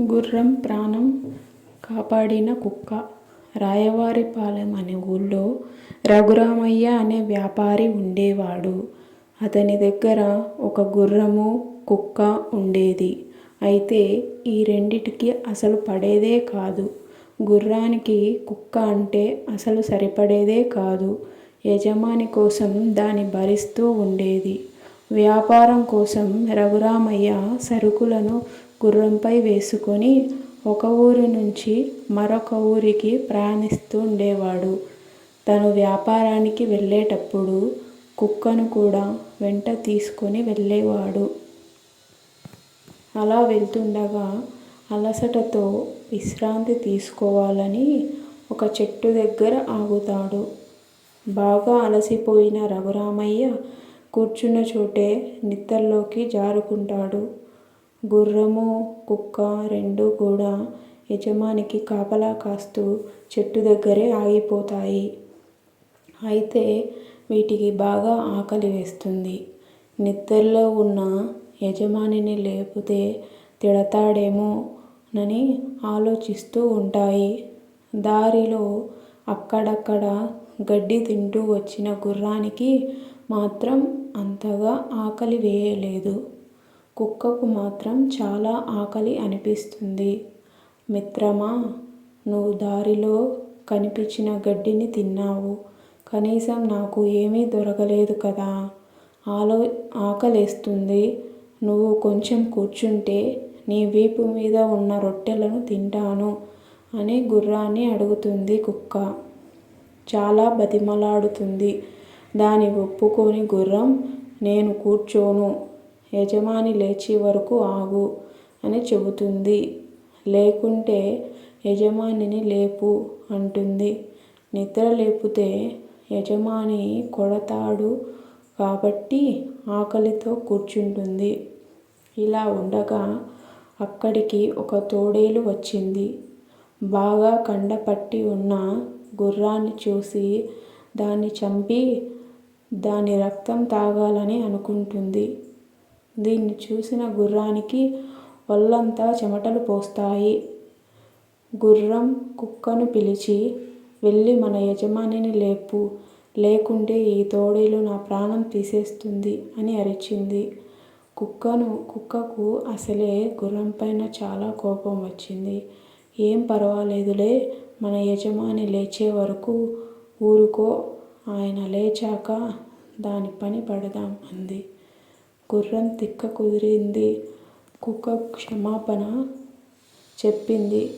గుర్రం ప్రాణం కాపాడిన కుక్క. రాయవారిపాలెం అనే ఊళ్ళో రఘురామయ్య అనే వ్యాపారి ఉండేవాడు. అతని దగ్గర ఒక గుర్రము కుక్క ఉండేది. అయితే ఈ రెండిటికి అసలు పడేదే కాదు. గుర్రానికి కుక్క అంటే అసలు సరిపడేదే కాదు. యజమాని కోసం దాన్ని భరిస్తూ ఉండేది. వ్యాపారం కోసం రఘురామయ్య సరుకులను గుర్రంపై వేసుకొని ఒక ఊరి నుంచి మరొక ఊరికి ప్రయాణిస్తూ ఉండేవాడు. తను వ్యాపారానికి వెళ్ళేటప్పుడు కుక్కను కూడా వెంట తీసుకొని వెళ్ళేవాడు. అలా వెళ్తుండగా అలసటతో విశ్రాంతి తీసుకోవాలని ఒక చెట్టు దగ్గర ఆగుతాడు. బాగా అలసిపోయిన రఘురామయ్య కూర్చున్న చోటే నిద్రలోకి జారుకుంటాడు. గుర్రము కుక్క రెండూ కూడా యజమానికి కాపలా కాస్తూ చెట్టు దగ్గరే ఆగిపోతాయి. అయితే వీటికి బాగా ఆకలి వేస్తుంది. నిద్రలో ఉన్న యజమానిని లేపితే తిడతాడేమోనని ఆలోచిస్తూ ఉంటాయి. దారిలో అక్కడక్కడ గడ్డి తింటూ వచ్చిన గుర్రానికి మాత్రం అంతగా ఆకలి వేయలేదు. కుక్కకు మాత్రం చాలా ఆకలి అనిపిస్తుంది. మిత్రమా నువ్వు దారిలో కనిపించిన గడ్డిని తిన్నావు. కనీసం నాకు ఏమీ దొరకలేదు కదా. ఆలో ఆకలేస్తుంది. నువ్వు కొంచెం కూర్చుంటే నీ వీపు మీద ఉన్న రొట్టెలను తింటాను అని గుర్రాన్ని అడుగుతుంది కుక్క. చాలా బతిమలాడుతుంది. దాని ఒప్పుకొని గుర్రం నేను కూర్చోను. యజమాని లేచే వరకు ఆగు అని చెబుతుంది. లేకుంటే యజమానిని లేపు అంటుంది. నిద్ర లేపితే యజమాని కొడతాడు కాబట్టి ఆకలితో కూర్చుంటుంది. ఇలా ఉండగా అక్కడికి ఒక తోడేలు వచ్చింది. బాగా కండపట్టి ఉన్న గుర్రాన్ని చూసి దాన్ని చంపి దాని రక్తం తాగాలని అనుకుంటుంది. దీన్ని చూసిన గుర్రానికి ఒళ్ళంతా చెమటలు పోస్తాయి. గుర్రం కుక్కను పిలిచి వెళ్ళి మన యజమానిని లేపు. లేకుంటే ఈ తోడేలు నా ప్రాణం తీసేస్తుంది అని అరిచింది. కుక్కను కుక్కకు అసలే గుర్రం పైన చాలా కోపం వచ్చింది. ఏం పర్వాలేదులే మన యజమాని లేచే వరకు ఊరుకో. ఆయన లేచాక దాని పని పడదాం అంది. గుర్రం తిక్క కుదిరింది. కుక్క క్షమాపణ చెప్పింది.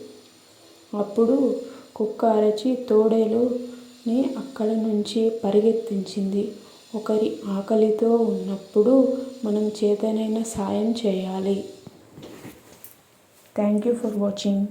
అప్పుడు కుక్క అరచి తోడేలుని అక్కడి నుంచి పరిగెత్తించింది. ఒకరి ఆకలితో ఉన్నప్పుడు మనం చేతనైన సాయం చేయాలి. Thank you for watching.